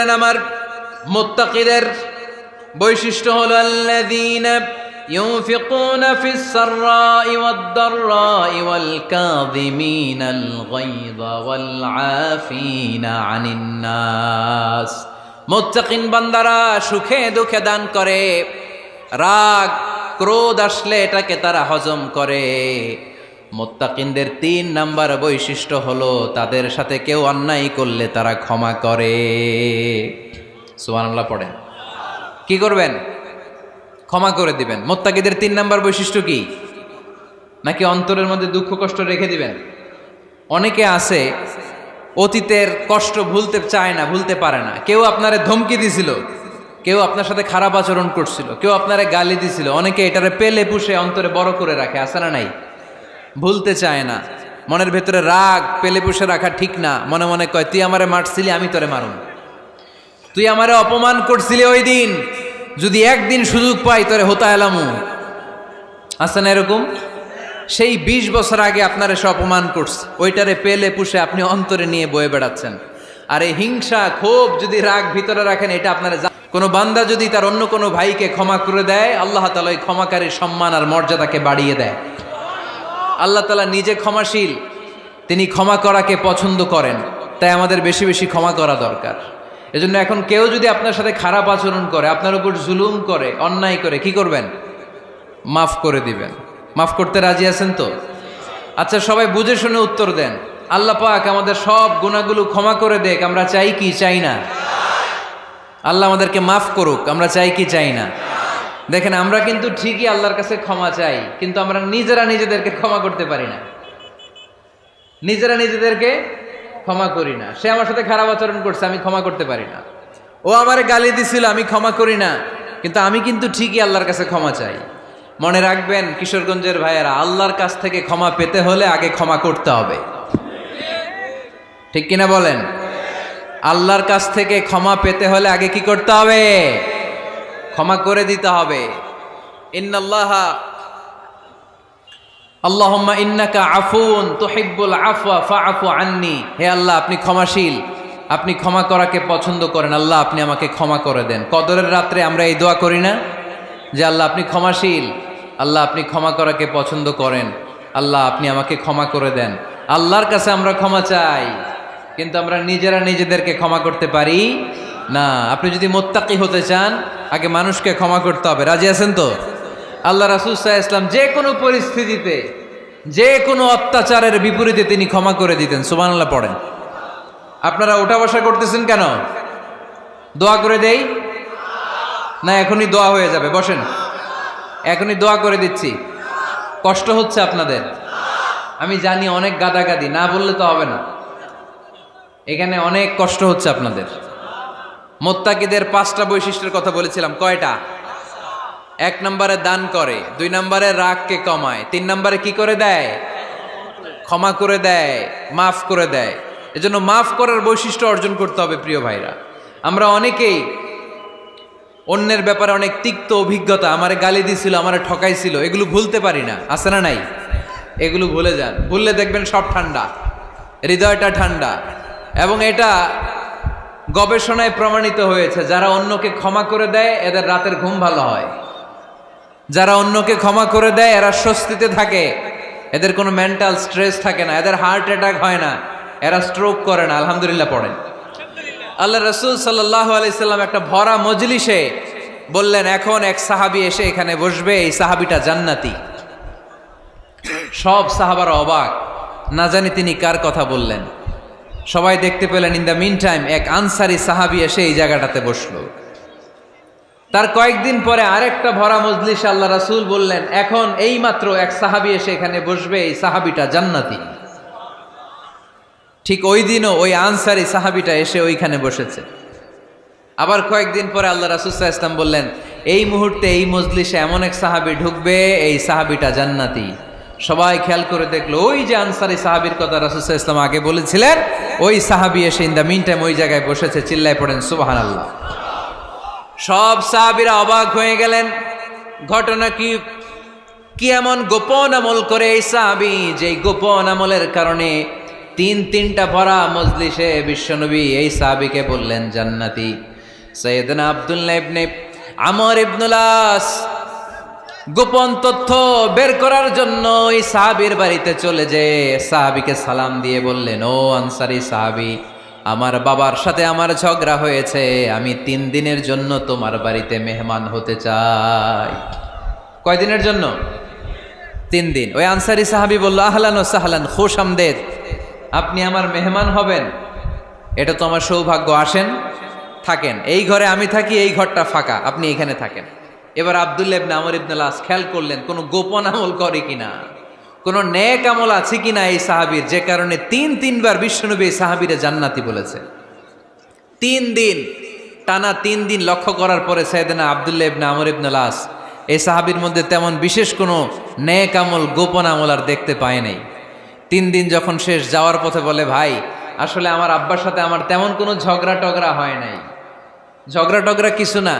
বললেন আমার মোত্তাকিদের বৈশিষ্ট্য হলো আল্লাযীনা ينفقون في السراء والضراء والكاظمين الغيظ والعافين عن الناس মুত্তাকিন বান্দারা সুখে দুঃখে দান করে রাগ ক্রোধ আসলে এটাকে তারা হজম করে মোত্তাকিনদের তিন নাম্বার বৈশিষ্ট্য হলো তাদের সাথে কেউ অন্যায় করলে তারা ক্ষমা করে। সুবহানাল্লাহ পড়েন। কি করবেন? ক্ষমা করে দিবেন। মোত্তাকিদের তিন নাম্বার বৈশিষ্ট্য কি? নাকি অন্তরের মধ্যে দুঃখ, কষ্ট রেখে দিবেন? অনেকে আছে, অতীতের কষ্ট ভুলতে চায় না, ভুলতে পারে না। কেউ আপনারে ধমকি দিছিল, কেউ আপনার সাথে খারাপ আচরণ করছিল, কেউ আপনারে গালি দিছিল। অনেকে এটারে পেলে পুষে অন্তরে বড় করে রাখে আসে না নাই? ভুলতে চায় না। মনের ভেতরে রাগ, পেলে পুষে রাখা ঠিক না। মনে মনে কয়, তুই আমারে মারছিলি, আমি তোরে মারুন তুই আমারে অপমান করছিলি ওই দিন। যদি একদিন সুযোগ পাই, তোরে হতা এলামু আছে না এরকম? সেই ২০ বছর আগে আপনার এসে অপমান করছে। ওইটারে পেলে পুষে আপনি অন্তরে নিয়ে বয়ে বেড়াচ্ছেন। আর এই হিংসা, ক্ষোভ যদি রাগ ভিতরে রাখেন, এটা আপনার কোনো বান্দা যদি তার অন্য কোনো ভাইকে ক্ষমা করে দেয়, আল্লাহ তালা ওই ক্ষমাকারীর সম্মান আর মর্যাদাকে বাড়িয়ে দেয়। আল্লাহ তালা নিজে ক্ষমাশীল, তিনি ক্ষমা করাকে পছন্দ করেন, তাই আমাদের বেশি বেশি ক্ষমা করা দরকার। এজন্য এখন কেউ যদি আপনার সাথে খারাপ আচরণ করে, আপনার উপর জুলুম করে, অন্যায় করে, কি করবেন? মাফ করে দিবেন। মাফ করতে রাজি আছেন তো? আচ্ছা সবাই বুঝে শুনে উত্তর দেন। আল্লাহ পাক আমাদের সব গুণাগুলো ক্ষমা করে দেখ আমরা চাই কি? চাই না। আল্লাহ আমাদেরকে মাফ করুক, আমরা চাই কি? চাই না। দেখেন, আমরা কিন্তু ঠিকই আল্লাহর কাছে ক্ষমা চাই, কিন্তু আমরা নিজেরা নিজেদেরকে ক্ষমা করতে পারি না। নিজেরা নিজেদেরকে ক্ষমা করি না। সে আমার সাথে খারাপ আচরণ করছে, আমি ক্ষমা করতে পারি না। ও আমার গালি দিছিল, আমি ক্ষমা করি না, কিন্তু আমি কিন্তু ঠিকই আল্লাহর কাছে ক্ষমা চাই। মনে রাখবেন, কিশোরগঞ্জের ভাইয়েরা, আল্লাহর কাছ থেকে ক্ষমা পেতে হলে আগে ক্ষমা করতে হবে। ঠিক কিনা বলেন? আল্লাহর কাছ থেকে ক্ষমা পেতে হলে আগে কি করতে হবে? ক্ষমা করে দিতে হবে। ইন্নাল্লাহা, আল্লাহুম্মা ইন্নাকা আফুন তুহিব্বুল আফওয়া ফাআফু আন্নি। হে আল্লাহ, আপনি ক্ষমাশীল। আপনি ক্ষমা করাকে পছন্দ করেন। আল্লাহ, আপনি আমাকে ক্ষমা করে দেন। কদরের রাত্রে আমরা এই দোয়া করি না? যে আল্লাহ, আপনি ক্ষমাশীল। আল্লাহ, আপনি ক্ষমা করাকে পছন্দ করেন। আল্লাহ, আপনি আমাকে ক্ষমা করে দেন। আল্লাহর কাছে আমরা ক্ষমা চাই। কিন্তু আমরা নিজেরা নিজেদেরকে ক্ষমা করতে পারি না, আপনি যদি মোত্তাকি হতে চান, আগে মানুষকে ক্ষমা করতে হবে। রাজি আছেন তো? আল্লাহ রাসুল সাহা ইসলাম যে কোনো পরিস্থিতিতে, যে কোনো অত্যাচারের বিপরীতে তিনি ক্ষমা করে দিতেন। সুবহানাল্লাহ, পড়েন। আপনারা ওঠা বসা করতেছেন কেন? দোয়া করে দেই? না, এখনই দোয়া হয়ে যাবে। বসেন। এখনই দোয়া করে দিচ্ছি। কষ্ট হচ্ছে আপনাদের। আমি জানি অনেক গাদাগাদি, না বললে তো হবে না। এখানে অনেক কষ্ট হচ্ছে আপনাদের। মোত্তাকিদের পাঁচটা বৈশিষ্ট্যের কথা বলেছিলাম। কয়টা? এক নম্বরে দান করে, দুই নম্বরে রাগকে কমায়, তিন নম্বরে কি করে দেয়? ক্ষমা করে দেয়, মাফ করে দেয়। এজন্য মাফ করার বৈশিষ্ট্য অর্জন করতে হবে প্রিয় ভাইরা। আমরা অনেকেই অন্যের ব্যাপারে অনেক তিক্ত অভিজ্ঞতা, আমারে গালি দিছিল, আমারে ঠকাইছিল, এগুলো ভুলতে পারি না। আছে না নাই? এগুলো ভুলে যান। ভুললে দেখবেন সব ঠান্ডা, হৃদয়টা ঠান্ডা। এবং এটা গবেষণায় প্রমাণিত হয়েছে, যারা অন্যকে ক্ষমা করে দেয়, এদের রাতের ঘুম ভালো হয়। যারা অন্যকে ক্ষমা করে দেয়, এরা স্বস্তিতে থাকে। এদের কোনো মেন্টাল স্ট্রেস থাকে না, এদের হার্ট অ্যাটাক হয় না, এরা স্ট্রোক করে না। আলহামদুলিল্লাহ পড়েন। আল্লাহ রসুল সাল্লাহ আলাইসাল্লাম একটা ভরা মজলিসে বললেন, এখন এক সাহাবি এসে এখানে বসবে, এই সাহাবিটা জান্নাতি। সব সাহাবার অবাক। না জানি তিনি কার কথা বললেন। সবাই দেখতে পেলেন ইন দ্য মিন টাইম এক আনসারি সাহাবি এসে এই জায়গাটাতে বসল। তার কয়েকদিন পরে আরেকটা ভরা মজলিস আল্লাহ রাসুল বললেন, এখন এই মাত্র এক সাহাবি এসে এখানে বসবে, এই সাহাবিটা জান্নাতি। ঠিক ওই দিনও ওই আনসারি সাহাবিটা এসে ওইখানে বসেছে। আবার কয়েকদিন পরে আল্লাহ রাসুসাহ ইসলাম বললেন, এই মুহূর্তে এই মজলিসে এমন এক সাহাবি ঢুকবে, এই সাহাবিটা জান্নাতি। সবাই খেয়াল করে দেখল, ওই যে আনসারি সাহাবির কথা রাসুসাহ ইসলাম আগে বলেছিলেন, ওই সাহাবি এসে ইন দ্য মিন টাইম ওই জায়গায় বসেছে, চিল্লায় পড়েন সুবাহান আল্লাহ সব সাহাবিরা অবাক হয়ে গেলেন। ঘটনা কি কি এমন গোপন আমল করে এই সাহাবি যে গোপন আমলের কারণে তিন তিনটা ভরা মজলিসে বিশ্বনবী এই সাহাবিকে বললেন, জান্নাতি। সৈয়দনা আব্দুল্লাহ ইবনে আমর ইবনুলাস গোপন তথ্য বের করার জন্য ওই সাহাবির বাড়িতে চলে যে সাহাবিকে সালাম দিয়ে বললেন, ও আনসারি সাহাবি, আমার বাবার সাথে আমার ঝগড়া হয়েছে, আমি তিন দিনের জন্য তোমার বাড়িতে মেহমান হতে চাই। কয়দিনের জন্য? তিন দিন। ওই আনসারি সাহাবি বলল, আহলান ও সাহলান, খুশ আমদেদ, আপনি আমার মেহমান হবেন, এটা তো আমার সৌভাগ্য, আসেন, থাকেন, এই ঘরে আমি থাকি, এই ঘরটা ফাঁকা, আপনি এখানে থাকেন। এবার আবদুল্লাহ ইবনে আমর ইবনে লাস খেয়াল করলেন, কোনো গোপন আমল করে কিনা? কোনো নেক আমল আছে কিনা এই সাহাবীর? যে কারণে তিন তিনবার বিশ্বনবী এই সাহাবীরে জান্নাতি বলেছে। তিন দিন, টানা তিন দিন লক্ষ্য করার পরে সাইদেনা আবদুল্লাহ ইবনে আমর ইবনে লাস এই সাহাবীর মধ্যে তেমন বিশেষ কোনো নেক আমল, গোপন আমল আর দেখতে পায় নাই। তিন দিন যখন শেষ যাওয়ার পথে বলে, ভাই, আসলে আমার আব্বার সাথে আমার তেমন কোনো ঝগড়া টগড়া হয় নাই। ঝগড়া টগড়া কিছু না।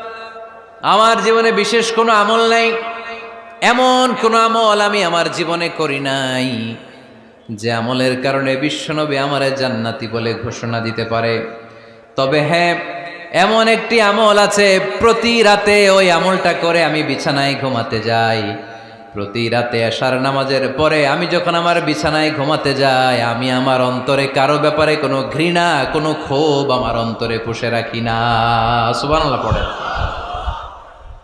আমার জীবনে বিশেষ কোনো আমল নাই। এমন কোনো আমল আমি আমার জীবনে করি নাই, যে আমলের কারণে বিশ্বনবী আমারে জান্নাতি বলে ঘোষণা দিতে পারে। তবে হ্যাঁ এমন একটি আমল আছে, প্রতি রাতে ওই আমলটা করে আমি বিছানায় ঘুমাতে যাই। প্রতি রাতে আসার নামাজের পরে আমি যখন আমার বিছানায় ঘুমাতে যাই, আমি আমার অন্তরে কারও ব্যাপারে কোনো ঘৃণা, কোনো ক্ষোভ আমার অন্তরে পুষে রাখি না। সুবহানাল্লাহ পড়ে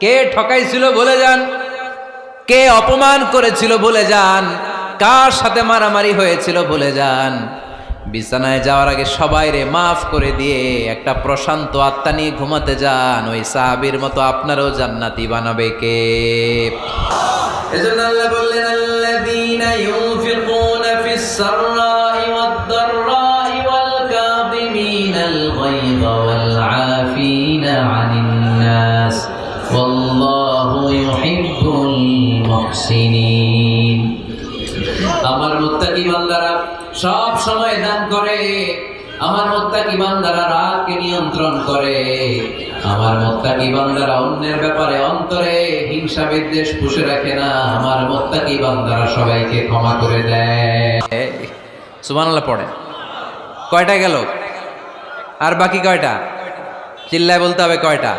কে ঠকাইছিল বলে যান? কে অপমান করেছিল বলে যান? কার সাথে মারামারি হয়েছিল বলে যান? বিছানায় যাওয়ার আগে সবাই রে মাফ করে দিয়ে একটা প্রশান্ত আত্মা নিয়ে ঘুমাতে যান। ওই সাহাবীর মতো আপনারও জান্নাতি বানাবে কে? আল্লাহ মুহসিনিন। আমার মুত্তাকি বান্দারা সব সময় দান করে। আমার মুত্তাকি বান্দারা রাগকে নিয়ন্ত্রণ করে। আমার মুত্তাকি বান্দারা অন্যের ব্যাপারে অন্তরে হিংসা বিদ্বেষ পুষে রাখে না। আমার মুত্তাকি বান্দারা সবাইকে ক্ষমা করে দেয়। সুবহানাল্লাহ পড়ে। কয়টা গেল? আর বাকি কয়টা? চিল্লায় বলতে হবে কয়টা?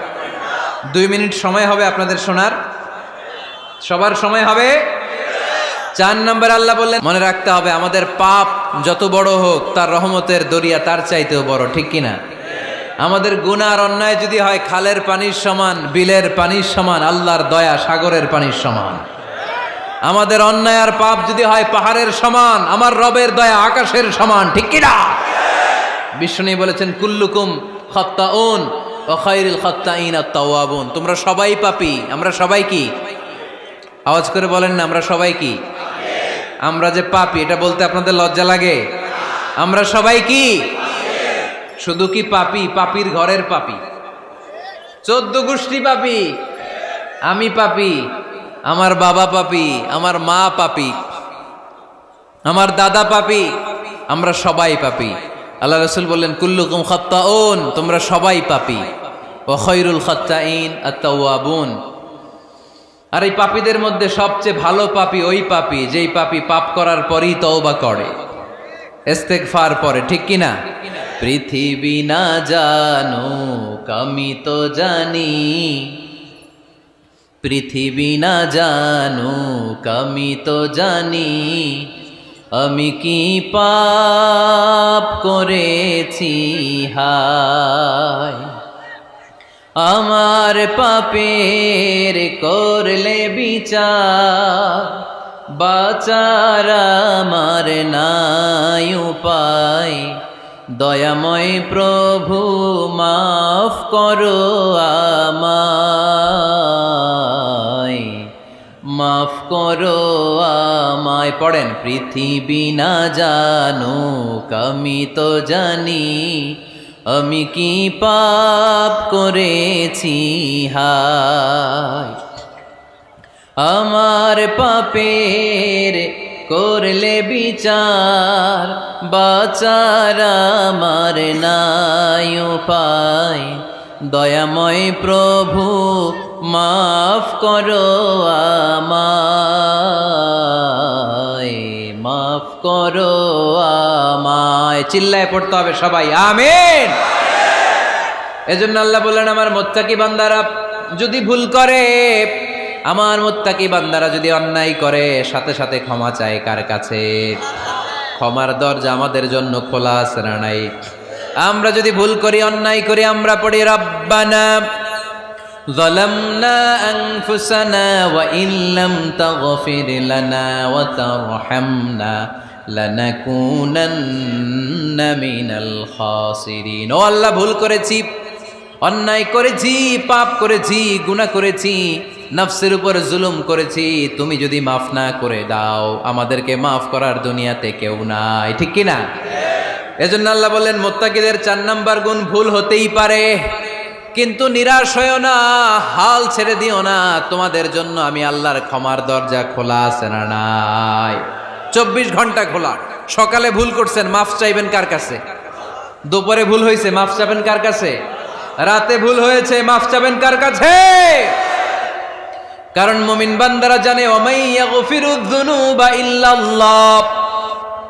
দুই মিনিট সময় হবে আপনাদের শোনার। সবার সময় হবে? চার নম্বর আল্লাহ বললেন, মনে রাখতে হবে, আমাদের পাপ যত বড় হোক, তার রহমতের দরিয়া তার চাইতেও বড়, ঠিক কিনা আমাদের গুনার অন্যায় যদি হয়, খালের পানির সমান, বিলের পানির সমান, আল্লাহর দয়া সাগরের পানির সমান। আমাদের অন্যায় আর পাপ যদি হয়, পাহাড়ের সমান, আমার রবের দয়া আকাশের সমান, ঠিক কিনা বিষ্ণু বলেছেন, কুল্লুকুম খত্তাউন ও খাইরুল খত্তাইন আত্তাওয়াবুন তোমরা সবাই পাপি, আমরা সবাই কি? আওয়াজ করে বলেন না, আমরা সবাই কি? আমরা যে পাপি, এটা বলতে আপনাদের লজ্জা লাগে? আমরা সবাই কি? শুধু কি পাপি? পাপির ঘরের পাপি। চোদ্দ গোষ্ঠী পাপি। আমি পাপি, আমার বাবা পাপি, আমার মা পাপি, আমার দাদা পাপি, আমরা সবাই পাপি। আল্লাহ রসুল বললেন, কুল্লুকুম খত্তাউন তোমরা সবাই পাপি। ও খৈরুল খত্তাইন আত্তাওয়াবুন আর এই পাপীদের মধ্যে সবচেয়ে ভালো পাপি ওই পাপি যেই পাপি পাপ করার পরই তওবা করে। ইস্তেগফার পরে, ঠিক কি না পৃথিবী না জানো আমি তো জানি। পৃথিবী না জানো আমি তো জানি। আমি কি পাপ করেছি? হায়। আমার পাপের করলে বিচার, বাচার আমার নাই উপায়। দয়াময় প্রভু, মাফ করো আমায়। মাফ করো আমায়। পড়েন, পৃথিবী না জানুক, আমি তো জানি আমি কি পাপ করেছি? হায়। আমার পাপের করলে বিচার, বাচার আমার নাই উপায়। দয়াময় প্রভু, মাফ করো আমায়। মাফ করো আমায়। চিল্লায় পড়তে হবে সবাই, আমিন। এজন্য আল্লাহ বললেন, আমার মোত্তাকি বান্দারা যদি ভুল করে, আমার মোত্তাকি বান্দারা যদি অন্যায় করে, সাথে সাথে ক্ষমা চায় কার কাছে? ক্ষমার দরজা আমাদের জন্য খোলা আছে না নাই? আমরা যদি ভুল করি, অন্যায় করি, আমরা পড়ি, রব্বানা ظلمنا أنفسنا وإن لم تغفر لنا وترحمنا لنكونن من الخاسرين ও আল্লাহ ভুল করেছি অন্যায় করেছি পাপ করেছি গুনাহ করেছি নফসের উপর জুলুম করেছি তুমি যদি মাফ না করে দাও আমাদেরকে মাফ করার দুনিয়াতে কেউ নাই ঠিক কি না এজন্য আল্লাহ বললেন মোত্তাকিদের চার নাম্বার গুণ ভুল হতেই পারে কিন্তু নিরাশ হয়েও না, হাল ছেড়ে দিও না, তোমাদের জন্য আমি আল্লাহর ক্ষমার দরজা খোলা আছে না নাই। চব্বিশ ঘণ্টা খোলা। সকালে ভুল করছেন, মাফ চাইবেন কার কাছে? দুপুরে ভুল হয়েছে মাফ চাবেন কার কাছে? রাতে ভুল হয়েছে, মাফ চাবেন কার কাছে? কারণ মুমিন বান্দারা জানে ওমাইয়া গফিরুদ্দুনুবা ইল্লাল্লাহ।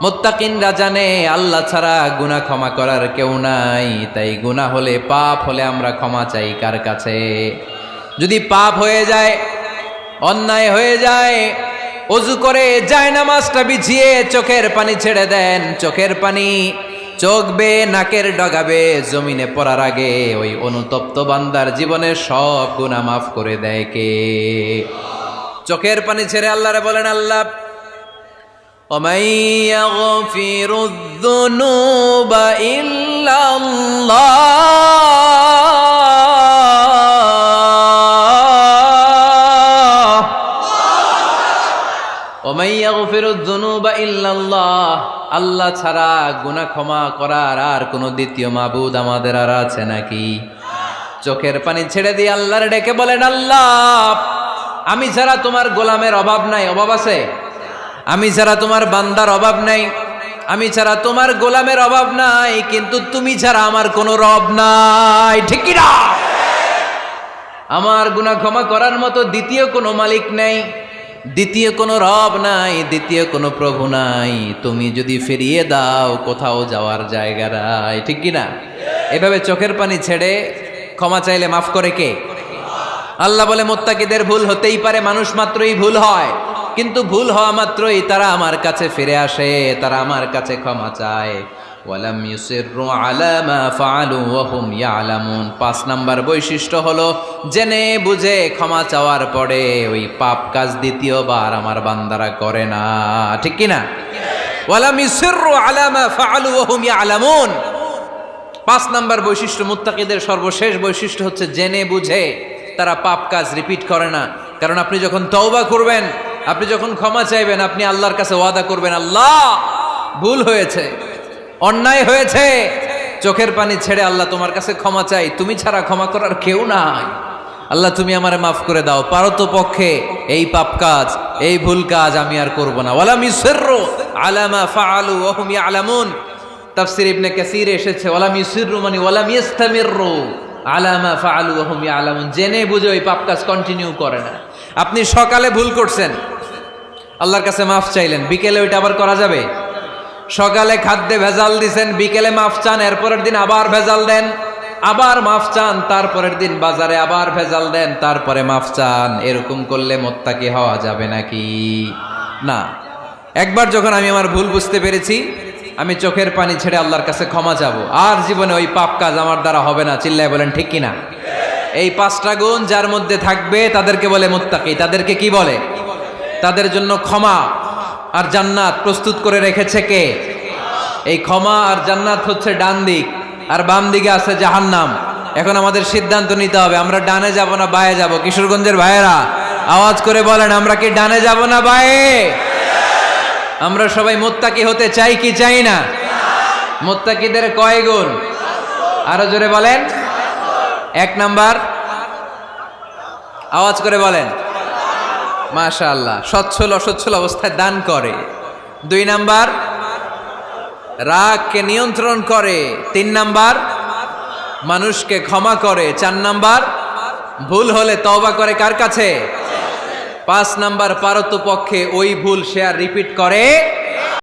মোত্তাকিনরা জানে, আল্লাহ ছাড়া গুনাহ ক্ষমা করার কেউ নাই। তাই গুনাহ হলে পাপ হলে আমরা ক্ষমা চাই কার কাছে? যদি পাপ হয়ে যায়, অন্যায় হয়ে যায়, অজু করে যায় নামাজটা বিছিয়ে চোখের পানি ছেড়ে দেন, চোখের পানি চোখ বে নাকের ডগাবে, জমিনে পড়ার আগে ওই অনুতপ্ত বান্দার জীবনের সব গুনাহ মাফ করে দেয় কে? চোখের পানি ছেড়ে আল্লাহরে বলেন, আল্লাহ ومن يغفر الذنوب إلا الله ومن يغفر الذنوب إلا الله আল্লাহ ছাড়া গুনাহ ক্ষমা করার আর কোনো দ্বিতীয় মাবুদ আমাদের আর আছে নাকি চোখের পানি ছেড়ে দিয়ে আল্লাহর ডেকে বলেন আল্লাহ আমি ছাড়া তোমার গোলামের অভাব নাই অভাব আছে আমি ছাড়া তোমার বান্দার অভাব নাই। আমি ছাড়া তোমার গোলামের অভাব নাই, কিন্তু তুমি ছাড়া আমার কোনো রব নাই। ঠিক না? আমার গুনাহ ক্ষমা করার মতো দ্বিতীয় কোনো মালিক নাই, দ্বিতীয় কোনো রব নাই, দ্বিতীয় কোনো প্রভু নাই। তুমি যদি ফিরিয়ে দাও, কোথাও যাওয়ার জায়গা নাই। ঠিক কি না? এভাবে চোখের পানি ছেড়ে ক্ষমা চাইলে মাফ করে কে? আল্লাহ বলে, মোত্তাকিদের ভুল হতেই পারে, মানুষ মাত্রই ভুল হয়। কিন্তু ভুল হওয়া মাত্রই তারা আমার কাছে ফিরে আসে, তারা আমার কাছে ক্ষমা চায়। ওয়ালাম ইউসিররু আলা মা ফাআলু ওয়া ইয়ালামুন। পাঁচ নাম্বার বৈশিষ্ট্য হলো, জেনে বুঝে ক্ষমা চাওয়ার পরে ওই পাপ কাজ দ্বিতীয়বার আমার বান্দারা করে না। ঠিক কি না ওয়ালাম ইউসিররু আলা মা ফাআলু ওয়া ইয়ালামুন। পাঁচ নাম্বার বৈশিষ্ট্য, মুত্তাকিদের সর্বশেষ বৈশিষ্ট্য হচ্ছে, জেনে বুঝে তারা পাপ কাজ রিপিট করে না। কারণ আপনি যখন তওবা করবেন আপনি যখন ক্ষমা চাইবেন, আপনি আল্লাহর কাছে ওয়াদা করবেন, আল্লাহ ভুল হয়েছে, অন্যায় হয়েছে, চোখের পানি ছেড়ে আল্লাহ তোমার কাছে ক্ষমা চাই। তুমি ছাড়া ক্ষমা করার কেউ নাই। আল্লাহ, তুমি আমার মাফ করে দাও। পারো তো পক্ষে এই পাপ কাজ, এই ভুল কাজ আমি আর করব না। ওয়ালাম ইউসিররু আলামা ফাআলু ওয়া হুম ইয়ালামুন। তাফসির ইবনে কাসির এসেছে, ওয়ালাম ইউসিররু মানে ওয়ালাম ইস্তামিররু আলামা ফাআলু ওয়া হুম ইয়ালামুন। জেনে বুঝে ওই পাপ কাজ কন্টিনিউ করে না। আপনি সকালে ভুল করছেন। আল্লাহর কাছে মাফ চাইলেন, বিকেলে ওইটা আবার করা যাবে? সকালে খাদ্যে ভেজাল দিছেন, বিকেলে মাফ চান, এরপরের দিন আবার ভেজাল দেন, আবার মাফ চান, তারপরের দিন বাজারে আবার ভেজাল দেন, তারপরে মাফ চান। এরকম করলে মোত্তাকি হওয়া যাবে নাকি? না। একবার যখন আমি আমার ভুল বুঝতে পেরেছি, আমি চোখের পানি ছেড়ে আল্লাহর কাছে ক্ষমা যাব আর জীবনে ওই পাপ কাজ আমার দ্বারা হবে না, চিল্লায় বলেন, ঠিক কিনা? এই পাঁচটা গুণ যার মধ্যে থাকবে, তাদেরকে বলে মুত্তাকি। তাদেরকে কি বলে? তাদের জন্য ক্ষমা আর জান্নাত প্রস্তুত করে রেখেছে কে? এই ক্ষমা আর জান্নাত হচ্ছে ডান দিক, আর বাম দিকে আছে জাহান্নাম। এখন আমাদের সিদ্ধান্ত নিতে হবে, আমরা ডানে যাব না বায়ে যাব? কিশোরগঞ্জের ভাইয়েরা, আওয়াজ করে বলেন, আমরা কি ডানে যাব না বায়ে? আমরা সবাই মোত্তাকি হতে চাই কি চাই না? মোত্তাকিদের কয় গুণ? আরও জোরে বলেন। এক নাম্বার। আওয়াজ করে বলেন। মাশা আল্লাহ সচ্ছল অসচ্ছল অবস্থায় দান করে। দুই নাম্বার, রাগকে নিয়ন্ত্রণ করে। তিন নাম্বার, মানুষকে ক্ষমা করে। চার নাম্বার, ভুল হলে তওবা করে কার কাছে? পাঁচ নাম্বার পারত পক্ষে ওই ভুল সে আর রিপিট করে।